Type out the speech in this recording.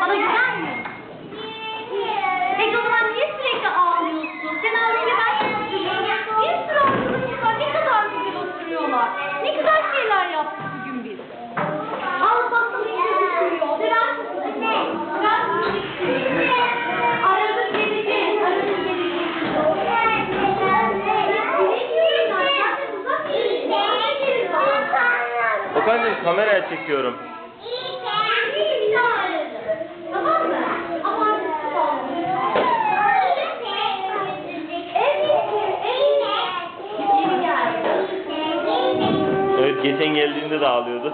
Bana güzel mi? Peki o zaman niye sürekli ağlıyorsun? Sen ağlayınca ben de üzülüyorum. Niye suratlı ne kadar güzel oturuyorlar. Ne güzel şeyler yaptık bugün biz. Al bakalım ne düşünüyor. Biraz şey, Okan'cığım şey. kameraya çekiyorum. Evet geçen geldiğinde de ağlıyordu.